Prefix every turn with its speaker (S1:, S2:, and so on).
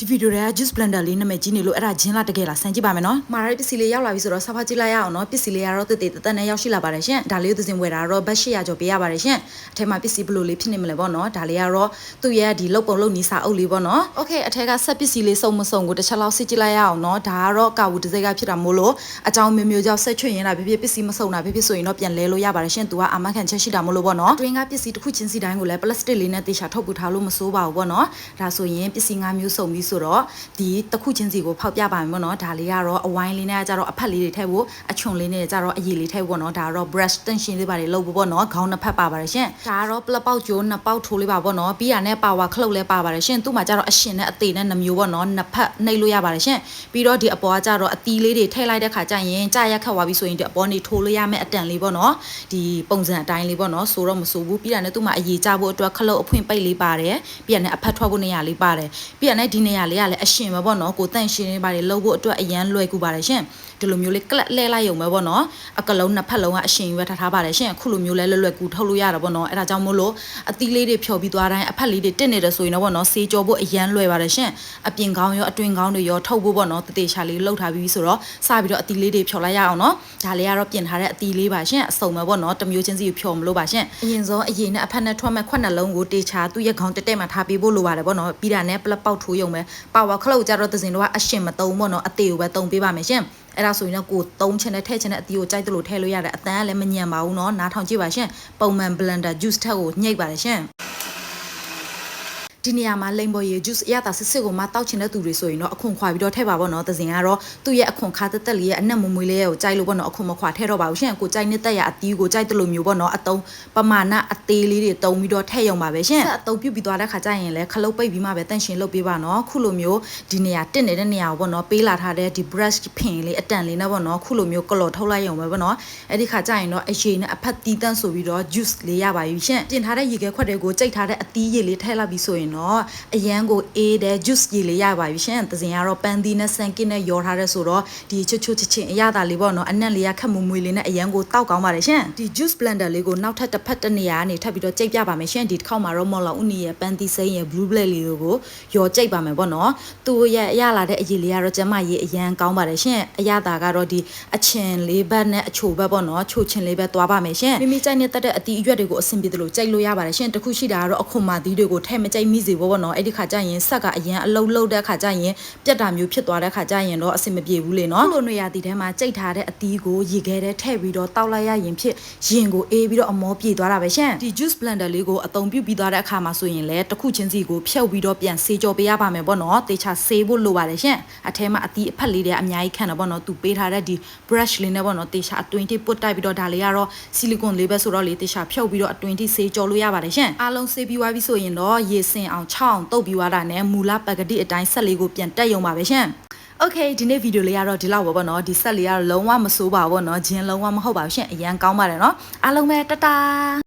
S1: ဒီဗီဒီယိုထဲက juice blender လေးနာမည်ကြီးနေလို့အဲ့ဒါဂျင်းလာတကယ်လားဆန်ကြည့်ပါမယ်နော်။မာရိုက်ပစ္စည်းလေးရောက်လာပြီဆိုတော့ဆာဖာကြည့်လိုက်ရအောင်နော်။ပစ္စည်းလေးကတော့တက်တက်တက်နဲ့ရောက်ရှိလာပါတယ်ရှင်။ဒါလေးကိုသစဉ်ဝယ်တာတော့ဘတ်800ကျော်ပေးရပါတယ်ရှင်။အထက်မှာပစ္စည်းဘလို့လေးဖြစ်နေမလဲပေါ့နော်။ဒါလေးကတော့သူ့ရဲ့ဒီလုတ်ပုံလုတ်နီးစာအုပ်လေးပေါ့နော်။ Okay အထက်ကဆက်ပစ္စည်းလေးစုံမစုံကိုတစ်ချက်လောက်စစ်ကြည့်လိုက်ရအောင်နော်။ဒါကတော့ကာဝူတစ်စိတ်ကဖြစ်တာမို့လို့အကြောင်းမျိုးမျိုးကြောင့်ဆက်ချွင်ရင်တာဖြစ်ဖြစ်ပစ္စည်းမစုံတာဖြစ်ဖြစ်ဆိုရင်တော့ပြန်လဲလို့ရပါတယ်ရှင်။သူကအာမခံချက်ရှိတာမို့လို့ပေါ့နော်။ twin ကပစ္စည်းတစ်ခုချင်းစီတိုင်းကိုလည်း plastic လေးနဲ့တေချာထုတ်ပူထားလို့မစိုးပါဘူးပေါ့နော်။ဒါဆိုရင်ပစ္စည်း၅မျိုးစုံပြီးဆိုတော့ဒီတစ်ခုချင်းစီကိုဖောက်ပြပါမယ်ပေါ့နော်ဒါလေးကတော့အဝိုင်းလေးနဲ့ကြတော့အဖက်လေးတွေထည့်ဖို့အချွန်လေးနဲ့ကြတော့အရည်လေးထည့်ဖို့ပေါ့နော်ဒါကတော့ brush တန့်ရှင်းလေးပါတွေလုပ်ဖို့ပေါ့နော်ခေါင်းနှစ်ဖက်ပါပါတယ်ရှင်ဒါကတော့ပလက်ပေါက်ကျိုးနှစ်ပေါက်ထိုးလေးပါပေါ့နော်ပြီးရနဲ့ပါဝါခလုတ်လေးပါပါတယ်ရှင်သူ့မှာကြတော့အရှင်နဲ့အသေးနဲ့နှမျိုးပေါ့နော်နှစ်ဖက်နှိပ်လို့ရပါတယ်ရှင်ပြီးတော့ဒီအပေါ်ကကြတော့အသီးလေးတွေထည့်လိုက်တဲ့ခါကျရင်ကြာရက်ခတ်သွားပြီဆိုရင်ဒီအပေါ်နေထိုးလို့ရမယ့်အတန်လေးပေါ့နော်ဒီပုံစံအတိုင်းလေးပေါ့နော်ဆိုတော့မဆိုဘူးပြီးရနဲ့သူ့မှာအရည်ကြဖို့အတွက်ခလုတ်အဖွင့်ပိတ်လေးပါတယ်ပြီးရနဲ့အဖက်ထွက်ဖို့နေရာလေးပါတယ်ပြီးရနဲ့ဒီနေရာလေးကလည်းအရှင်ပဲပေါ့နော်ကိုတန့်ရှင်းလေးပါတယ်လှုပ်ဖို့အတွက်အရန်လွယ်ကူပါတယ်ရှင်ဒီလိုမျိုးလေးကလပ်လဲလိုက်ရုံပဲပေါ့နော်အကလုံးနှစ်ဖက်လုံးကအရှင်ရွက်ထားထားပါတယ်ရှင်အခုလိုမျိုးလဲလွယ်လွယ်ကူထုတ်လို့ရတာပေါ့နော်အဲ့ဒါကြောင့်မို့လို့အသီးလေးတွေဖြော်ပြီးသွားတိုင်းအဖက်လေးတွေတက်နေတယ်ဆိုရင်တော့ပေါ့နော်ဆေးကြောဖို့အရန်လွယ်ပါတယ်ရှင်အပြင်ကောင်းရောအတွင်ကောင်းတွေရောထုတ်ဖို့ပေါ့နော်တတေချာလေးလှုပ်ထားပြီးဆိုတော့စပြီးတော့အသီးလေးတွေဖြော်လိုက်ရအောင်နော်ဒါလေးကတော့ပြင်ထားတဲ့အသီးလေးပါရှင်အစုံပဲပေါ့နော်တစ်မျိုးချင်းစီကိုဖြော်မလို့ပါရှင်အရင်ဆုံးအရင်နဲ့အဖက်နဲ့ထွက်မဲ့ခွက်နှလုံးကိုတေချာသူ့ရဲ့ခေါင်းတက်တက်မှထားပေးဖို့လိုပါတယ်ပေါ့နော်ပြီးတာနဲ့ပလက်ပေါက်ထိုးရုံပဲ ပါဝါခလုတ်ကြတော့သစင်တော့အရှင်မတုံးပေါ့နော်အသေးကိုပဲတုံးပေးပါမယ်ရှင်အဲ့ဒါဆိုရင်တော့ကိုသုံးချင်တဲ့ထည့်ချင်တဲ့အသီးကိုကြိုက်သလိုထည့်လို့ရတယ်အတန်းကလည်းမညံပါဘူးเนาะနားထောင်ကြည့်ပါရှင်ပုံမှန် blender juice ထက်ကိုညှိပ်ပါတယ်ရှင် ဒီနေရာမှာလိမ်ပေါ်ရေ juice အရသာစစ်စစ်ကိုမှတောက်ချင်တဲ့သူတွေဆိုရင်တော့အခွန်ခွာပြီးတော့ထည့်ပါပေါ့နော်သစင်ကတော့သူ့ရဲ့အခွန်ခါတက်တက်လေးရဲ့အနက်မမွေးလေးကိုကြိုက်လို့ပေါ့နော်အခွန်မခွာထည့်တော့ပါဘူးရှင်ကိုကြိုက်နေတဲ့ရအသီးကိုကြိုက်တယ်လို့မျိုးပေါ့နော်အတုံးပမာဏအသေးလေးတွေတုံးပြီးတော့ထည့်ရုံပါပဲရှင်အတုံးပြုတ်ပြီးသွားတဲ့ခါကျရင်လည်းခလုတ်ပိတ်ပြီးမှပဲတန့်ရှင်လုပ်ပေးပါနော်ခုလိုမျိုးဒီနေရာတက်နေတဲ့နေရာကိုပေါ့နော်ပေးလာထားတဲ့ဒီ brush ဖင်လေးအတန်လေးနဲ့ပေါ့နော်ခုလိုမျိုးကလော်ထုတ်လိုက်ရုံပဲပေါ့နော်အဲ့ဒီခါကျရင်တော့အရေနဲ့အဖက်တီးတန့်ဆိုပြီးတော့ juice လေးရပါပြီရှင်ပြင်ထားတဲ့ရေခဲခွက်တွေကိုကြိတ်ထားတဲ့အသီးရေလေးထည့်လိုက်ပြီးဆိုရင်တော့အရန်ကိုအေးတဲ့ juice ရေလေးရပါပြီရှင်။သစင်ကတော့ပန်းသီးနဲ့ဆန်ကစ်နဲ့ရောထားတဲ့ဆိုတော့ဒီချွတ်ချွတ်ချစ်ချင်းအရသာလေးပေါ့နော်။အနက်လေးကခက်မူမွေလေးနဲ့အရန်ကိုတောက်ကောင်းပါတယ်ရှင်။ဒီ juice blender လေးကိုနောက်ထပ်တစ်ဖက်တစ်နေရာကနေထပ်ပြီးတော့ကြိတ်ပြပါမယ်ရှင်။ဒီတစ်ခေါက်မှာတော့မော်လောင်ဥနီရဲ့ပန်းသီးစိမ်းရဲ့ blue black လေးတို့ကိုရောကြိတ်ပါမယ်ပေါ့နော်။သူ့ရဲ့အရလာတဲ့အရေးလေးကတော့ကျမရေးအရန်ကောင်းပါတယ်ရှင်။အရသာကတော့ဒီအချင်လေးဘက်နဲ့အချိုဘက်ပေါ့နော်။ချိုချင်လေးဘက်သွားပါမယ်ရှင်။မိမိကြိုက်နေတဲ့တဲ့အတီးအရွက်တွေကိုအဆင်ပြေတယ်လို့ကြိတ်လို့ရပါတယ်ရှင်။တခုရှိတာကတော့အခွန်မာသီးတွေကိုထဲမကြိတ်မိစေဘောပေါ့နော်။အဲ့ဒီခါကျရင်ဆက်ကအရင်အလုံးလုံးတဲ့ခါကျရင်ပြက်တာမျိုးဖြစ်သွားတဲ့ခါကျရင်တော့အဆင်မပြေဘူးလေနော်လိုနေရတီထဲမှာကြိတ်ထားတဲ့အသီးကိုရေခဲထဲထည့်ပြီးတော့တောက်လိုက်ရရင်ဖြစ်ရင်ကိုအေးပြီးတော့အမောပြေသွားတာပဲရှင်ဒီ juice blender လေးကိုအသုံးပြုပြီးသွားတဲ့အခါမှာဆိုရင်လည်းတစ်ခုချင်းစီကိုဖြုတ်ပြီးတော့ပြန်ဆေးကြောပေးရပါမယ်ပေါ့နော်တေချာဆေးဖို့လိုပါတယ်ရှင်အထဲမှာအသီးအဖက်လေးတွေအများကြီးခံတယ်ပေါ့နော်သူပေးထားတဲ့ဒီ brush လေးနဲ့ပေါ့နော်တေချာအတွင်းထိပုတ်တိုက်ပြီးတော့ဒါလေးကတော့ silicone လေးပဲဆိုတော့လေတေချာဖြုတ်ပြီးတော့အတွင်းထိဆေးကြောလို့ရပါတယ်ရှင်အားလုံးဆေးပြီးသွားပြီဆိုရင်တော့ရေစင်အောင်ချောင်းတုပ်ပြီးသွားတာနဲ့မူလပကတိအတိုင်းဆက်လေးကိုပြန်တက်ရုံပါပဲရှင်။ Okay ဒီနေ့ဗီဒီယိုလေးကတော့ဒီလောက်ပါပေါ့နော်ဒီဆက်လေးကတော့လုံးဝမစိုးပါဘူးပေါ့နော်ဂျင်းလုံးဝမဟုတ်ပါဘူးရှင်အရန်ကောင်းပါတယ်နော်အားလုံးပဲတတာ